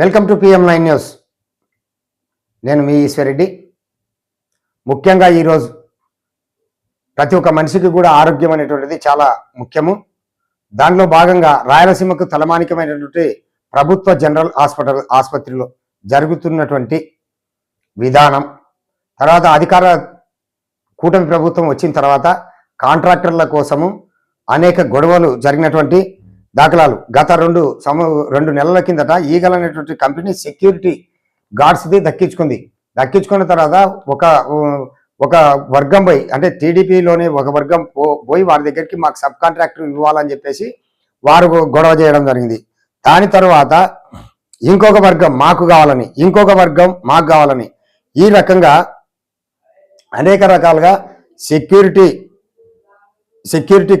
Welcome to PM nine news నేను మీ ఈశ్వరెడ్డి. ముఖ్యంగా ఈరోజు ప్రతి ఒక్క మనిషికి కూడా ఆరోగ్యం అనేటువంటిది చాలా ముఖ్యము. దానిలో భాగంగా రాయలసీమకు తలమానికమైనటువంటి ప్రభుత్వ జనరల్ హాస్పిటల్ ఆసుపత్రిలో జరుగుతున్నటువంటి విధానం తర్వాత అధికార కూటమి ప్రభుత్వం వచ్చిన తర్వాత కాంట్రాక్టర్ల కోసము అనేక గొడవలు జరిగినటువంటి దాఖలాలు. గత రెండు సమ రెండు నెలల కిందట ఈగల్ అనేటువంటి కంపెనీ సెక్యూరిటీ గార్డ్స్ది దక్కించుకుంది. దక్కించుకున్న తర్వాత ఒక ఒక వర్గం పోయి అంటే టీడీపీలోనే ఒక వర్గం పో- పోయి వారి దగ్గరికి మాకు సబ్ కాంట్రాక్టర్ ఇవ్వాలని చెప్పేసి వారు గొడవ చేయడం జరిగింది. దాని తర్వాత ఇంకొక వర్గం మాకు కావాలని ఇంకొక వర్గం మాకు కావాలని ఈ రకంగా అనేక రకాలుగా సెక్యూరిటీ సెక్యూరిటీ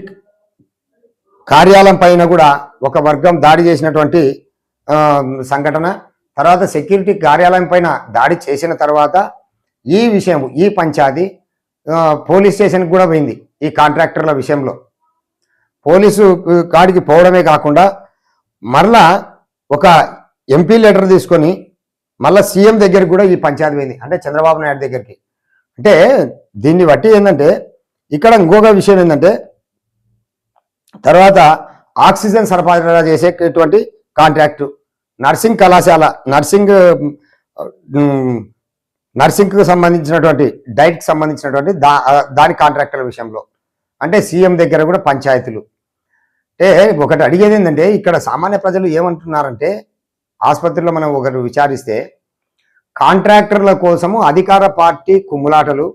కార్యాలయం పైన కూడా ఒక వర్గం దాడి చేసినటువంటి సంఘటన. తర్వాత సెక్యూరిటీ కార్యాలయం పైన దాడి చేసిన తర్వాత ఈ విషయం ఈ పంచాది పోలీస్ స్టేషన్కి కూడా పోయింది ఈ కాంట్రాక్టర్ల విషయంలో. పోలీసు కాడికి పోవడమే కాకుండా మరలా ఒక ఎంపీ లెటర్ తీసుకొని మళ్ళీ సీఎం దగ్గరికి కూడా ఈ పంచాయతీ పోయింది. అంటే చంద్రబాబు నాయుడు దగ్గరికి. అంటే దీన్ని బట్టి ఏంటంటే ఇక్కడ ఇంకొక విషయం ఏంటంటే తర్వాత ఆక్సిజన్ సరఫరా చేసేటువంటి కాంట్రాక్టు. నర్సింగ్ కళాశాల నర్సింగ్ నర్సింగ్కు సంబంధించినటువంటి డైట్కి సంబంధించినటువంటి దా దాని కాంట్రాక్టుల విషయంలో. అంటే సీఎం దగ్గర కూడా పంచాయతీలు. అంటే ఒకటి అడిగేది ఏంటంటే ఇక్కడ సామాన్య ప్రజలు ఏమంటున్నారంటే ఆసుపత్రిలో మనం ఒకరు విచారిస్తే కాంట్రాక్టర్ల కోసము అధికార పార్టీ కుమ్ములాటలు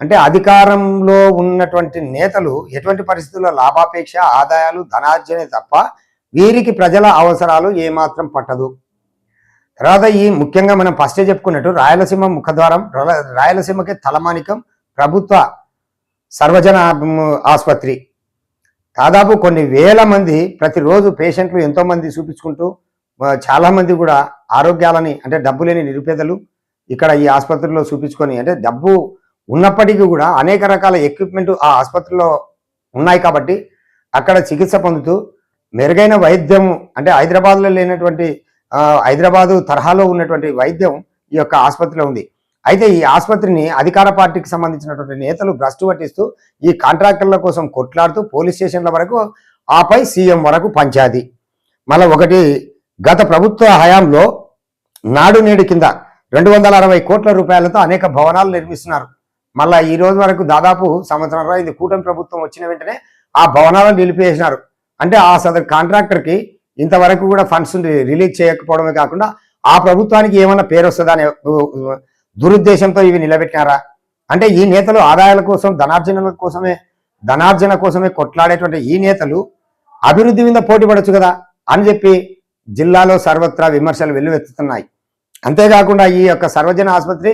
అంటే అధికారంలో ఉన్నటువంటి నేతలు ఎటువంటి పరిస్థితుల్లో లాభాపేక్ష ఆదాయాలు ధనార్జనే తప్ప వీరికి ప్రజల అవసరాలు ఏమాత్రం పట్టదు. తర్వాత ఈ ముఖ్యంగా మనం ఫస్టే చెప్పుకున్నట్టు రాయలసీమ ముఖద్వారం రాయలసీమకి తలమానికం ప్రభుత్వ సర్వజన ఆసుపత్రి. దాదాపు కొన్ని వేల మంది ప్రతిరోజు పేషెంట్లు ఎంతోమంది చూపించుకుంటూ చాలామంది కూడా ఆరోగ్యాలని అంటే డబ్బు లేని నిరుపేదలు ఇక్కడ ఈ ఆసుపత్రిలో చూపించుకొని అంటే డబ్బు ఉన్నప్పటికీ కూడా అనేక రకాల ఎక్విప్మెంట్ ఆ ఆసుపత్రిలో ఉన్నాయి కాబట్టి అక్కడ చికిత్స పొందుతూ మెరుగైన వైద్యం అంటే హైదరాబాద్లో లేనటువంటి హైదరాబాదు తరహాలో ఉన్నటువంటి వైద్యం ఈ యొక్క ఆసుపత్రిలో ఉంది. అయితే ఈ ఆసుపత్రిని అధికార పార్టీకి సంబంధించినటువంటి నేతలు భ్రష్టు పట్టిస్తూ ఈ కాంట్రాక్టర్ల కోసం కొట్లాడుతూ పోలీస్ స్టేషన్ల వరకు ఆపై సీఎం వరకు పంచాది. మళ్ళీ ఒకటి గత ప్రభుత్వ హయాంలో నాడు నేడు కింద రెండు వందల అరవై కోట్ల రూపాయలతో అనేక భవనాలు నిర్మిస్తున్నారు. మళ్ళా ఈ రోజు వరకు దాదాపు సంవత్సరం ఇది కూటమి ప్రభుత్వం వచ్చిన వెంటనే ఆ భవనాలను నిలిపేసినారు. అంటే ఆ సదరు కాంట్రాక్టర్కి ఇంతవరకు కూడా ఫండ్స్ రిలీజ్ చేయకపోవడమే కాకుండా ఆ ప్రభుత్వానికి ఏమన్నా పేరు వస్తుందా అనే దురుద్దేశంతో ఇవి నిలబెట్టినారా? అంటే ఈ నేతలు ఆదాయాల కోసం ధనార్జన కోసమే ధనార్జన కోసమే కొట్లాడేటువంటి ఈ నేతలు అభివృద్ధి మీద పోటీపడచ్చు కదా అని చెప్పి జిల్లాలో సర్వత్రా విమర్శలు వెల్లువెత్తుతున్నాయి. అంతేకాకుండా ఈ యొక్క సర్వజన ఆసుపత్రి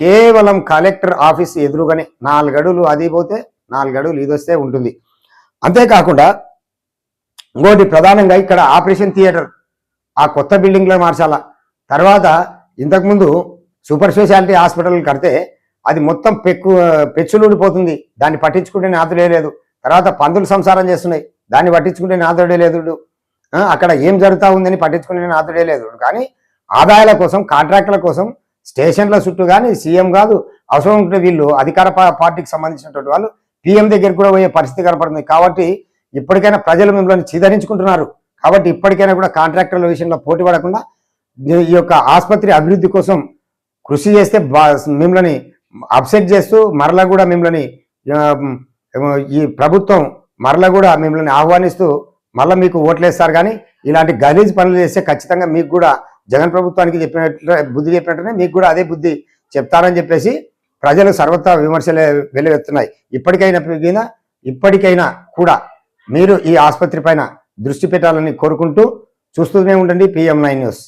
కేవలం కలెక్టర్ ఆఫీస్ ఎదురుగానే నాలుగు అడుగులు అది పోతే నాలుగు అడుగులు ఇది వస్తే ఉంటుంది. అంతేకాకుండా ఇంకోటి ప్రధానంగా ఇక్కడ ఆపరేషన్ థియేటర్ ఆ కొత్త బిల్డింగ్లో మార్చాలా. తర్వాత ఇంతకుముందు సూపర్ స్పెషాలిటీ హాస్పిటల్ కడితే అది మొత్తం పెక్కు పెచ్చులుడిపోతుంది దాన్ని పట్టించుకుంటే నాదుడే లేదు. తర్వాత పందులు సంసారం చేస్తున్నాయి. దాన్ని పట్టించుకుంటే నాదుడే లేదు. అక్కడ ఏం జరుగుతూ ఉందని పట్టించుకునే నాదుడే లేదు. కానీ ఆదాయాల కోసం కాంట్రాక్టుల కోసం స్టేషన్ల చుట్టూ కానీ సీఎం కాదు అవసరం ఉంటే వీళ్ళు అధికార పార్టీకి సంబంధించినటువంటి వాళ్ళు పిఎం దగ్గరికి కూడా పోయే పరిస్థితి కనపడుతుంది. కాబట్టి ఇప్పటికైనా ప్రజలు మిమ్మల్ని చిదరించుకుంటున్నారు. కాబట్టి ఇప్పటికైనా కూడా కాంట్రాక్టర్ల విషయంలో పోటీ పడకుండా ఈ- యొక్క ఆసుపత్రి అభివృద్ధి కోసం కృషి చేస్తే బా- మిమ్మల్ని అప్సెట్ చేస్తూ మరలా కూడా మిమ్మల్ని ఈ ప్రభుత్వం మరలా కూడా మిమ్మల్ని ఆహ్వానిస్తూ మళ్ళీ మీకు ఓట్లేస్తారు. కానీ ఇలాంటి గలీజ్ పనులు చేస్తే ఖచ్చితంగా మీకు కూడా జగన్ ప్రభుత్వానికి చెప్పినట్లు బుద్ధి చెప్పినట్టునే మీకు కూడా అదే బుద్ధి చెప్తారని చెప్పేసి ప్రజలు సర్వత్రా విమర్శలే వెలువెత్తున్నాయి ఇప్పటికైనా మీద ఇప్పటికైనా కూడా మీరు ఈ ఆసుపత్రి పైన దృష్టి పెట్టాలని కోరుకుంటూ చూస్తూనే ఉండండి. PM nine news.